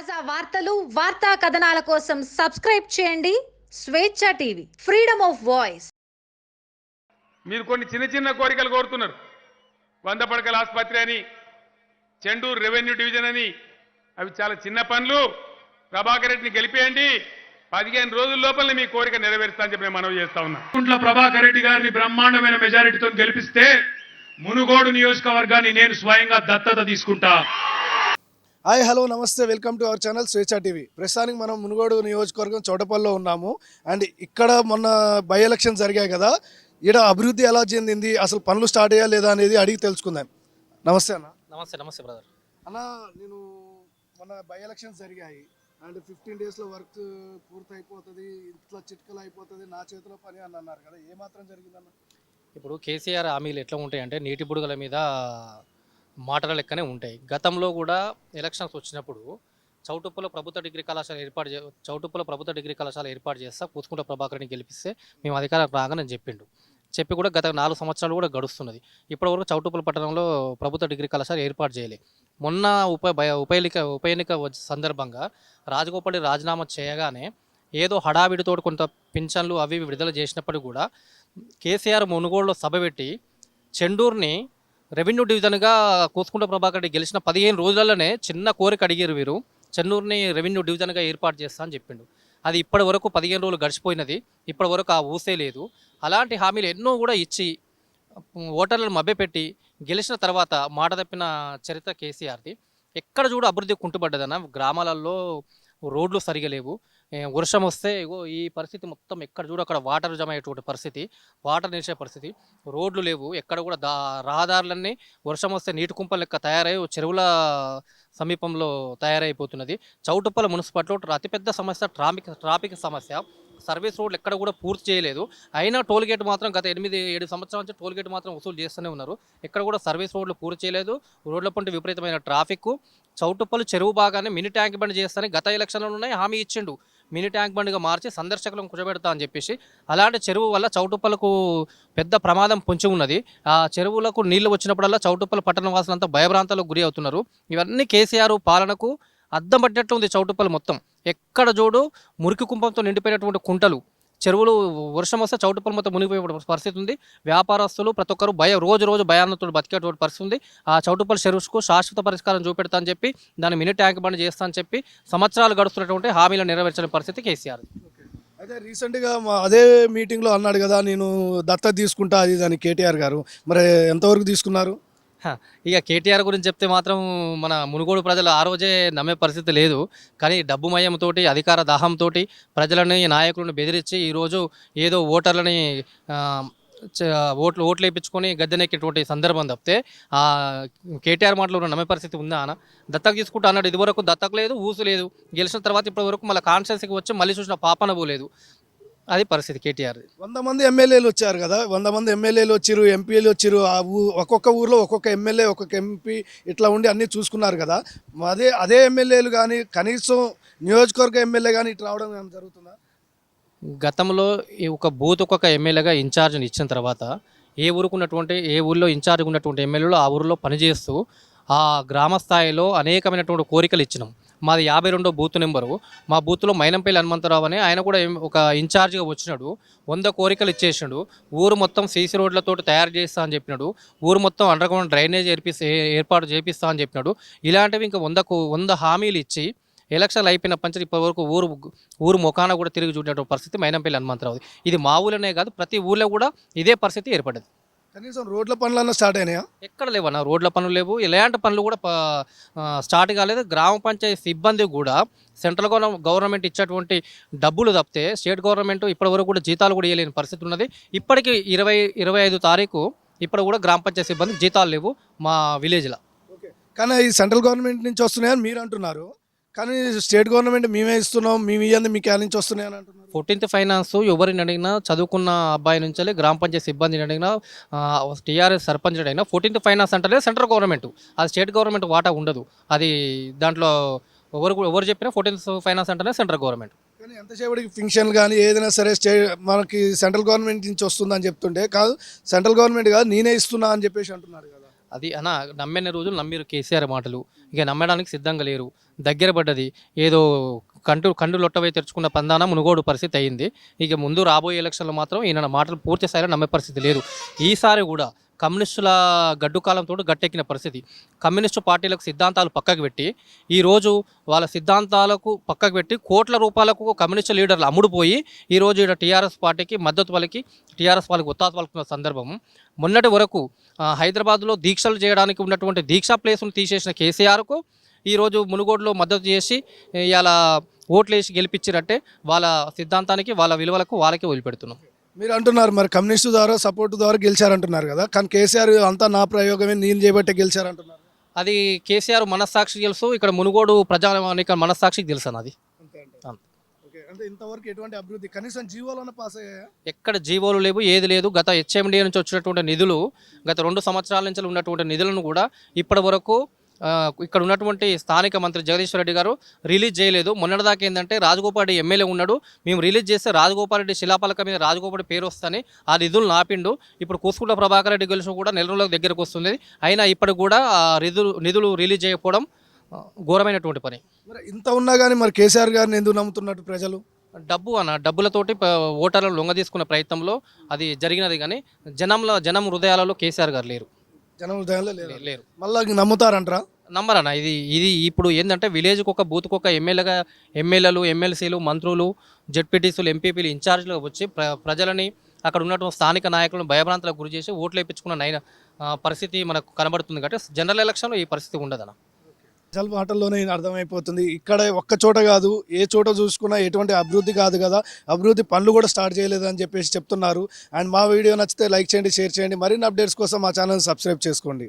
తాజా వార్తలు వార్తా కథనాల కోసం సబ్స్క్రైబ్ చేయండి. స్వేచ్ఛ టీవీ ఫ్రీడమ్ ఆఫ్ వాయిస్. మీరు కొన్ని చిన్న చిన్న కోరికలు కోరుతున్నారు. వంద పడకల ఆసుపత్రి అని చెండూరు రెవెన్యూ డివిజన్ అని అవి చాలా చిన్న పనులు. ప్రభాకర్ రెడ్డిని గెలిపేయండి. పదిహేను రోజుల లోపల మీ కోరిక నెరవేరుస్తా అని చెప్పి నేను మనవి చేస్తా ఉన్నా. కుంట్ల ప్రభాకర్ రెడ్డి గారిని బ్రహ్మాండమైన మెజారిటీతో గెలిపిస్తే మునుగోడు నియోజకవర్గాన్ని నేను స్వయంగా దత్తత తీసుకుంటా. హాయ్ హలో నమస్తే welcome to our channel Swechha TV. ప్రస్తుతానికి మనం మునుగోడు నియోజకవర్గం చౌటపల్లిలో ఉన్నాము. అండ్ ఇక్కడ మొన్న బై ఎలక్షన్ జరిగాయి కదా. ఈడ అభివృద్ధి ఎలా చెందింది? అసలు పనులు స్టార్ట్ అయ్యా లేదా అనేది అడిగి తెలుసుకుందాం. నమస్తే అన్న. నమస్తే నమస్తే బ్రదర్ అన్న నేను మొన్న బై ఎలక్షన్స్ జరిగాయి. అండ్ ఫిఫ్టీన్ డేస్లో వర్క్ పూర్తి అయిపోతుంది ఇట్లా చిట్కలు అయిపోతుంది నా చేతిలో పని అని అన్నారు కదా. ఏ మాత్రం జరిగిందన్న? ఇప్పుడు కేసీఆర్ హామీలు ఎట్లా ఉంటాయంటే నీటి బుడగల మీద మాటల లెక్కనే ఉంటాయి. గతంలో కూడా ఎలక్షన్స్ వచ్చినప్పుడు చౌటుప్పల ప్రభుత్వ డిగ్రీ కళాశాల ఏర్పాటు చే చౌటుప్పల ప్రభుత్వ డిగ్రీ కళాశాల ఏర్పాటు చేస్తా కూతుకుంట ప్రభాకర్ని గెలిపిస్తే మేము అధికారం రాగానే చెప్పిండు. చెప్పి కూడా గత నాలుగు సంవత్సరాలు కూడా గడుస్తున్నది. ఇప్పటివరకు చౌటుప్పల పట్టణంలో ప్రభుత్వ డిగ్రీ కళాశాల ఏర్పాటు చేయలే. మొన్న ఉప ఉప ఎన్నిక ఉప ఎన్నిక సందర్భంగా రాజగోపాల్ రాజీనామా చేయగానే ఏదో హడావిడితో కొంత పింఛన్లు అవి ఇవి విడుదల చేసినప్పటికీ కూడా కేసీఆర్ మునుగోడులో సభ పెట్టి చెండూరుని రెవెన్యూ డివిజన్గా కోసుకుంట ప్రభాకర్ రెడ్డి గెలిచిన పదిహేను రోజులలోనే చిన్న కోరిక అడిగారు వీరు. చెన్నూరుని రెవెన్యూ డివిజన్గా ఏర్పాటు చేస్తా అని చెప్పిండు. అది ఇప్పటి వరకు పదిహేను రోజులు గడిచిపోయినది. ఇప్పటి వరకు ఆ ఊసే లేదు. అలాంటి హామీలు ఎన్నో కూడా ఇచ్చి ఓటర్లను మభ్యపెట్టి గెలిచిన తర్వాత మాట తప్పిన చరిత్ర కేసీఆర్ది. ఎక్కడ చూడ అభివృద్ధి కుంటుపడ్డదన్న గ్రామాలలో రోడ్లు సరిగా లేవు. వర్షం వస్తే ఇగో ఈ పరిస్థితి మొత్తం ఎక్కడ చూడు అక్కడ వాటర్ జమ అయ్యేటువంటి పరిస్థితి. వాటర్ నిలిచే పరిస్థితి. రోడ్లు లేవు. ఎక్కడ కూడా దా రహదారులన్నీ వర్షం వస్తే నీటి కుంపలు లెక్క తయారై చెరువుల సమీపంలో తయారైపోతున్నది. చౌటుప్పల మున్సిపాలిటీలో అతిపెద్ద సమస్య ట్రాఫిక్ ట్రాఫిక్ సమస్య. సర్వీస్ రోడ్లు ఎక్కడ కూడా పూర్తి చేయలేదు. అయినా టోల్ గేట్ మాత్రం గత ఎనిమిది ఏడు సంవత్సరాల నుంచి టోల్ గేట్ మాత్రం వసూలు చేస్తూనే ఉన్నారు. ఎక్కడ కూడా సర్వీస్ రోడ్లు పూర్తి చేయలేదు. రోడ్ల పంట విపరీతమైన ట్రాఫిక్. చౌటుప్పలు చెరువు భాగాన్ని మినీ ట్యాంక్ బండ్ చేస్తానని గత ఎలక్షన్లోనే హామీ ఇచ్చిండు. మినీ ట్యాంక్ బండ్గా మార్చి సందర్శకులను కుచబెడతా అని చెప్పేసి. అలాంటి చెరువు వల్ల చౌటుప్పలకు పెద్ద ప్రమాదం పొంచి ఉన్నది. ఆ చెరువులకు నీళ్ళు వచ్చినప్పుడల్లా చౌటుప్పల పట్టణ వాసులంతా భయభ్రాంతాలకు గురి అవుతున్నారు. ఇవన్నీ కేసీఆర్ పాలనకు అద్దం పట్టినట్టు ఉంది చౌటుప్పలు మొత్తం. ఎక్కడ చూడు మురికి కుంపంతో నిండిపోయినటువంటి కుంటలు. చెరువులు వర్షం వస్తే చౌటుప్పలు మొత్తం మునిగిపోయే పరిస్థితి ఉంది. వ్యాపారస్తులు ప్రతి ఒక్కరు భయ రోజు రోజు భయాలతో బతికేటువంటి పరిస్థితి ఉంది. ఆ చౌటుప్పల చెరువుకు శాశ్వత పరిష్కారం చూపెడతా అని చెప్పి దాని మినీ ట్యాంక్ బండ్ చేస్తా అని చెప్పి సంవత్సరాలు గడుస్తున్నటువంటి హామీలు నెరవేర్చని పరిస్థితి కేసీఆర్. అయితే రీసెంట్గా మా అదే మీటింగ్లో అన్నాడు కదా నేను దత్త తీసుకుంటా అది దాని కేటీఆర్ గారు. మరి ఎంతవరకు తీసుకున్నారు? ఇక కేటీఆర్ గురించి చెప్తే మాత్రం మన మునుగోడు ప్రజలు ఆ రోజే నమ్మే పరిస్థితి లేదు. కానీ డబ్బు మయంతో అధికార దాహంతో ప్రజలని నాయకులను బెదిరించి ఈరోజు ఏదో ఓటర్లని ఓట్లు ఓట్లు వేయించుకొని గద్దెనెక్కేటువంటి సందర్భం తప్పితే ఆ కేటీఆర్ మాటలు నమ్మే పరిస్థితి ఉందా అన్న? దత్తకు తీసుకుంటా అన్నాడు. ఇదివరకు దత్తకు లేదు ఊసు లేదు. గెలిచిన తర్వాత ఇప్పటి వరకు మళ్ళీ కాన్స్టిట్యున్సీకి వచ్చి మళ్ళీ చూసిన పాపన పోలేదు అది పరిస్థితి కేటీఆర్. వంద మంది ఎమ్మెల్యేలు వచ్చారు కదా వంద మంది ఎమ్మెల్యేలు వచ్చారు ఎంపీలు వచ్చారు ఆ ఊ ఒక్కొక్క ఊర్లో ఒక్కొక్క ఎమ్మెల్యే ఒక్కొక్క ఎంపీ ఇట్లా ఉండి అన్నీ చూసుకున్నారు కదా. అదే అదే ఎమ్మెల్యేలు కానీ కనీసం నియోజకవర్గ ఎమ్మెల్యే కానీ ఇట్లా రావడం ఏమైనా జరుగుతుందా? గతంలో ఈ ఒక బూత్ ఒక్కొక్క ఎమ్మెల్యేగా ఇన్ఛార్జ్ని ఇచ్చిన తర్వాత ఏ ఊరికి ఉన్నటువంటి ఏ ఊరిలో ఇన్ఛార్జ్ ఉన్నటువంటి ఎమ్మెల్యేలు ఆ ఊరిలో పనిచేస్తూ ఆ గ్రామ స్థాయిలో అనేకమైనటువంటి కోరికలు ఇచ్చినాం. మాది యాభై రెండో బూత్ నెంబరు. మా బూత్లో మైనంపల్లి హనుమంతరావు అని ఆయన కూడా ఒక ఇన్ఛార్జ్గా వచ్చినాడు. వంద కోరికలు ఇచ్చేసినాడు. ఊరు మొత్తం సీసీ రోడ్లతో తయారు చేస్తా అని చెప్పినాడు. ఊరు మొత్తం అండర్ గ్రౌండ్ డ్రైనేజ్ ఏర్పిస్తే ఏర్పాటు చేపిస్తా అని చెప్పినాడు. ఇలాంటివి ఇంకా వంద వంద హామీలు ఇచ్చి ఎలక్షన్లు అయిపోయిన పంచర్ ఇప్పటి వరకు ఊరు ఊరు ముఖాన కూడా తిరిగి చూడేటువంటి పరిస్థితి మైనంపల్లి హనుమంతరావు ఇది మా ఊళ్ళోనే కాదు ప్రతి ఊళ్ళో కూడా ఇదే పరిస్థితి ఏర్పడింది. కనీసం రోడ్ల పనులన్నా స్టార్ట్ అయినాయా? ఎక్కడ లేవన్న? రోడ్ల పనులు లేవు. ఇలాంటి పనులు కూడా స్టార్ట్ కాలేదు. గ్రామ పంచాయతీ సిబ్బంది కూడా సెంట్రల్ గవర్న- గవర్నమెంట్ ఇచ్చేటువంటి డబ్బులు తప్పితే స్టేట్ గవర్నమెంట్ ఇప్పటి వరకు కూడా జీతాలు కూడా ఇవ్వలేని పరిస్థితి ఉన్నది. ఇప్పటికి ఇరవై ఇరవై ఐదు తారీఖు ఇప్పుడు కూడా గ్రామ పంచాయతీ సిబ్బందికి జీతాలు లేవు మా విలేజ్లో. ఓకే. కానీ ఈ సెంట్రల్ గవర్నమెంట్ నుంచి వస్తున్నాయని మీరు అంటున్నారు. కానీ స్టేట్ గవర్నమెంట్ మేమే ఇస్తున్నాం మేము ఇవ్వండి మీకు ఆ నుంచి వస్తున్నాయని అంటున్నారు. ఫోర్టీన్త్ ఫైనాన్స్ ఎవరిని అడిగినా చదువుకున్న అబ్బాయి నుంచి గ్రామ పంచాయతీ సిబ్బందిని అడిగినా టీఆర్ఎస్ సర్పంచ్ అడిగినా ఫోర్టీన్త్ ఫైనాన్స్ అంటే సెంట్రల్ గవర్నమెంట్. అది స్టేట్ గవర్నమెంట్ వాటా ఉండదు. అది దాంట్లో ఎవరు ఎవరు చెప్పినా ఫోర్టీన్త్ ఫైనాన్స్ అంటేనే సెంట్రల్ గవర్నమెంట్. కానీ ఎంతసేపటికి ఫింక్షన్ కానీ ఏదైనా సరే స్టే మనకి సెంట్రల్ గవర్నమెంట్ నుంచి వస్తుందని చెప్తుంటే కాదు సెంట్రల్ గవర్నమెంట్ కాదు నేనే ఇస్తున్నా అని చెప్పేసి అంటున్నారు కదా. అది అన్న నమ్మిన రోజులు నమ్మిరు కేసీఆర్ మాటలు. ఇక నమ్మడానికి సిద్ధంగా లేరు. దగ్గర పడ్డది. ఏదో కంటు కండు లొట్టవై తెరుచుకున్న పందాన మునుగోడు పరిస్థితి అయింది. ఇక ముందు రాబోయే ఎలక్షన్లో మాత్రం ఈయన మాటలు పూర్తి స్థాయిలో నమ్మే పరిస్థితి లేదు. ఈసారి కూడా కమ్యూనిస్టుల గడ్డుకాలంతో గట్టెక్కిన పరిస్థితి. కమ్యూనిస్టు పార్టీలకు సిద్ధాంతాలు పక్కకు పెట్టి ఈరోజు వాళ్ళ సిద్ధాంతాలకు పక్కకు పెట్టి కోట్ల రూపాయలకు కమ్యూనిస్టు లీడర్లు అమ్ముడుపోయి ఈరోజు ఇక్కడ టీఆర్ఎస్ పార్టీకి మద్దతు పలికి టీఆర్ఎస్ వాళ్ళకి ఉత్తాస పలుకున్న సందర్భం. మొన్నటి వరకు హైదరాబాద్లో దీక్షలు చేయడానికి ఉన్నటువంటి దీక్షా ప్లేస్ను తీసేసిన కేసీఆర్కు ఈరోజు మునుగోడులో మద్దతు చేసి ఇలా ఓట్లు వేసి గెలిపించారంటే వాళ్ళ సిద్ధాంతానికి వాళ్ళ విలువలకు వాళ్ళకే వదిలిపెడుతున్నాం. మీరు అంటున్నారు మరి కమ్యూనిస్టు ద్వారా సపోర్ట్ ద్వారా గెలిచారంటున్నారు కదా. కానీ కేసీఆర్ అంతా నా ప్రయోగమే నేను చేయబట్టే గెలిచారంటున్నారు. అది కేసీఆర్ మనస్సాక్షి తెలుసు ఇక్కడ మునుగోడు ప్రజానిక మనస్సాక్షికి తెలుసు అంతే అంటే అంతే. ఓకే అంటే ఇంతవరకు ఎటువంటి అభివృద్ధి కనీసం జీవోలోనే పాస్ అయ్యాయా? ఎక్కడ జీవోలు లేవు ఏది లేదు. గత హెచ్ఎండి నుంచి వచ్చినటువంటి నిధులు గత రెండు సంవత్సరాల నుంచి ఉన్నటువంటి నిధులను కూడా ఇప్పటి వరకు ఇక్కడ ఉన్నటువంటి స్థానిక మంత్రి జగదీశ్వర్ రెడ్డి గారు రిలీజ్ చేయలేదు. మొన్నటిదాకా ఏంటంటే రాజగోపాల్ రెడ్డి ఎమ్మెల్యే ఉన్నాడు. మేము రిలీజ్ చేస్తే రాజగోపాల్ రెడ్డి శిలాపలక మీద రాజగోపాల్ పేరు వస్తని ఆ నిధులు నాపిండు. ఇప్పుడు కూసుకుంట ప్రభాకర్ రెడ్డి గెలిచి కూడా నెల రోజుల దగ్గరకు వస్తుంది. అయినా ఇప్పటికి కూడా ఆ నిధులు నిధులు రిలీజ్ చేయకపోవడం ఘోరమైనటువంటి పని. మరి ఇంత ఉన్నా కానీ మరి కేసీఆర్ గారిని ఎందుకు నమ్ముతున్నట్టు ప్రజలు? డబ్బు అన్న డబ్బులతోటి ఓటర్లను లొంగ తీసుకునే ప్రయత్నంలో అది జరిగినది కానీ జనంలో జనం హృదయాలలో కేసీఆర్ గారు లేరు. జనం లేరు. మళ్ళీ నమ్ముతారంటారా? నంబర్ అన్న ఇది ఇది ఇప్పుడు ఏంటంటే విలేజ్కి ఒక బూత్కి ఒక ఎమ్మెల్యేగా ఎమ్మెల్యేలు ఎమ్మెల్సీలు మంత్రులు జడ్పీటీసీలు ఎంపీపీలు ఇన్ఛార్జ్లుగా వచ్చి ప్ర ప్రజలని అక్కడ ఉన్నటువంటి స్థానిక నాయకులను భయభ్రాంతులకు గురి చేసి ఓట్లు వేయించుకున్న నైన పరిస్థితి మనకు కనబడుతుంది. కాబట్టి జనరల్ ఎలక్షన్లో ఈ పరిస్థితి ఉండదన్న. ప్రజల మాటల్లోనే అర్థమైపోతుంది. ఇక్కడ ఒక్క చోట కాదు ఏ చోట చూసుకున్నా ఎటువంటి అభివృద్ధి కాదు కదా. అభివృద్ధి పనులు కూడా స్టార్ట్ చేయలేదు అని చెప్పేసి చెప్తున్నారు. అండ్ మా వీడియో నచ్చితే లైక్ చేయండి షేర్ చేయండి. మరిన్ని అప్డేట్స్ కోసం మా ఛానల్ సబ్స్క్రైబ్ చేసుకోండి.